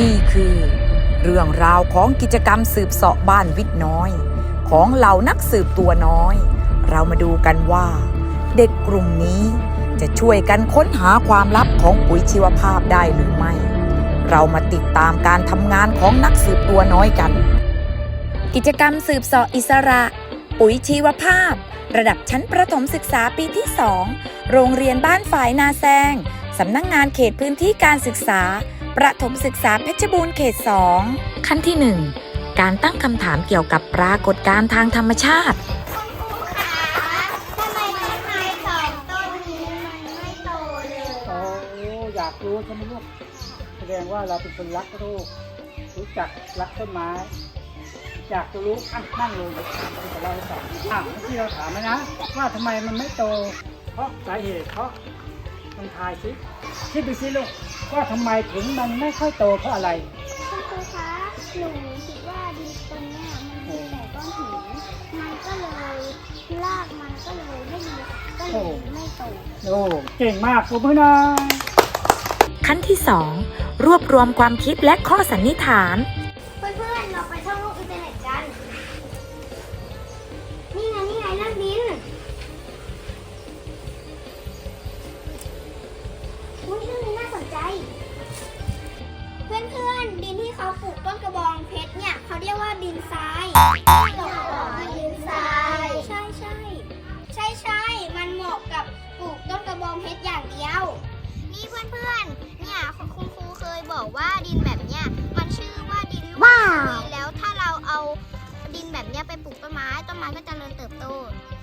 นี่คือ เรื่องราวของกิจกรรมสืบเสาะบ้านวิทย์น้อย ของเหล่านักสืบตัวน้อย เรามาดูกันว่า เด็กกลุ่มนี้จะช่วยกันค้นหาความลับของปุ๋ยชีวภาพได้หรือไม่ เรามาติดตามการทำงานของนักสืบตัวน้อยกัน กิจกรรมสืบเสาะอิสระ ปุ๋ยชีวภาพ ระดับชั้นประถมศึกษาปีที่2โรงเรียนบ้านฝ่ายนาแซงสำนักงงานเขตพื้นที่การศึกษา ประถมศึกษาเพชรบูรณ์เขต 2 ขั้นที่ 1 การตั้งคำถามเกี่ยวกับปรากฏการณ์ทางธรรมชาติคุณครูคะทำไมต้นไม้สองต้นนี้มันไม่โตเลยโอ้อยากรู้ใช่ไหมลูกแสดงว่าเราเป็นคนรักโลกรู้จักรักต้นไม้ อยากจะรู้อะนั่งลงคุณจะเล่าให้ฟังอะเมื่อกี้เราถามแล้วนะ ว่าทำไมมันไม่โต เพราะสาเหตุเพราะมันทายสิคิดดูสิลูก ว่าทำไมถึงมันไม่ค่อยโตเพราะอะไรคุณครูคะหนูคิดว่าดินตรงเนี้ยมันมีแต่ก้อนหินมันก็เลยรากมันก็เลยไม่มีก็เลยไม่โตโอ้เก่งมากปรบมือหน่อยขั้นที่ 2 รวบรวมความคิดและข้อสันนิษฐาน แล้วถ้าเราเอาดินแบบเนี้ยไปปลูกต้นไม้ต้นไม้ก็จเจริญเติบโต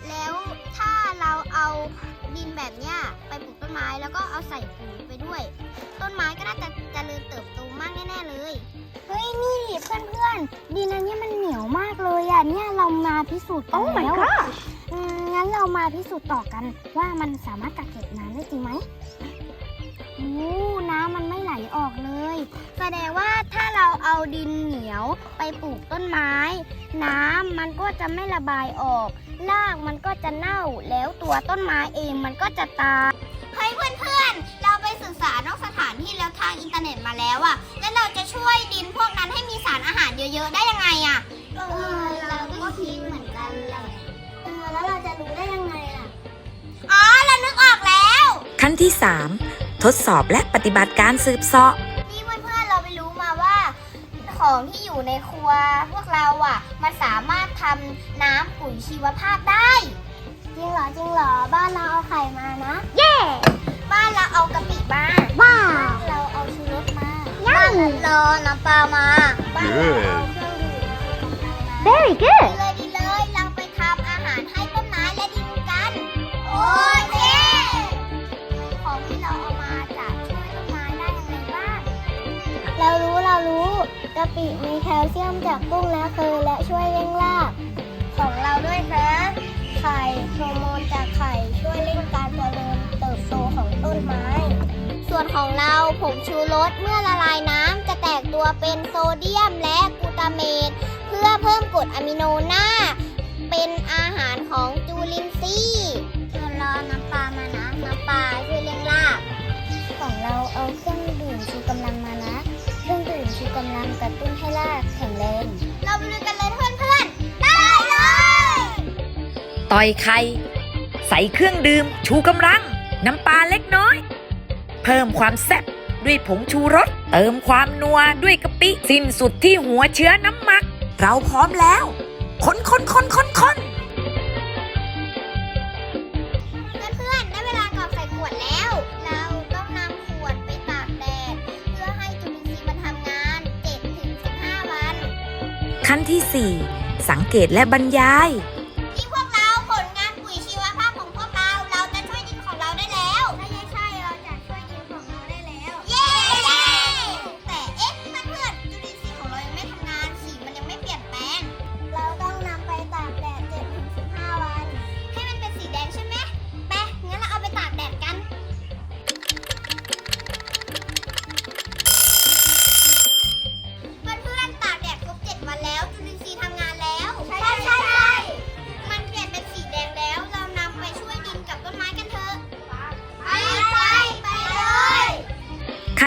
แล้วถ้าเราเอาดินแบบเนี้ยไปปลูกต้นไม้แล้วก็เอาใส่ปุ๋ยไปด้วย ต้นไม้ก็น่าจะเจริญเติบโตมากแน่ๆเลยเฮ้ยนี่เพื่อนๆดินอันนี้มันเหนียวมากเลยอะเนี่ยเรามาพิสูจน์กันแล้วอืมงั้นเรามาพิสูจน์ต่อกันว่ามันสามารถกักเก็บน้ำได้จริงไหม โอ้น้ำมันไม่ไหลออกเลย แสดงว่าถ้าเราเอาดินเหนียวไปปลูกต้นไม้ น้ำมันก็จะไม่ระบายออก รากมันก็จะเน่า แล้วตัวต้นไม้เองมันก็จะตายเฮ้ยเพื่อนๆ เราไปศึกษานอกสถานที่แล้วทางอินเทอร์เน็ตมาแล้วอะแล้วเราจะช่วยดินพวกนั้นให้มีสารอาหารเยอะๆ ได้ยังไงอะเออ เราก็คิดเหมือนกันแหละเออ แล้วเราจะรู้ได้ยังไงล่ะ อ๋อ เรานึกออกแล้ว ขั้นที่ 3 ทดสอบและปฏิบัติการสืบเสาะ นี่เพื่อนๆเราไปรู้มาว่า ของที่อยู่ในครัวพวกเราอะ มันสามารถทำน้ำปุ๋ยชีวภาพได้ จริงเหรอจริงเหรอบ้านเราเอาไข่มานะ เย้บ้านเราเอากะปิมาว้าว บ้านเราเอาชูรสมาบ้านเราน้ำปลามาบ้านเราเอาเครื่องดื่มมา Very good ดีเลยดีเลย รู้กะปิมีแคลเซียมจากกุ้งและเคยและช่วยเร่งรากของเราด้วยนะ ไข่โฮอร์โมนจากไข่ช่วยเร่งการเจริญเติบโตของต้นไม้ ส่วนของเราผงชูรสเมื่อละลายน้ำจะแตกตัวเป็นโซเดียมและกลูตาเมต เพื่อเพิ่มกรดอะมิโนหน้าเป็นอาหารของจูลินทรีย์ ต่อยไข่ ใส่เครื่องดื่ม ชูกำลัง น้ำปลาเล็กน้อย เพิ่มความแซ่บด้วยผงชูรส เติมความนัวด้วยกะปิ สิ้นสุดที่หัวเชื้อน้ำหมัก เราพร้อมแล้วคนคนคนคนคนเพื่อนๆ ได้เวลากรอกใส่ขวดแล้ว เราต้องนำขวดไปตากแดด เพื่อให้จุลินทรีย์มันทำงาน7-15 วัน ขั้นที่ 4 สังเกตและบรรยาย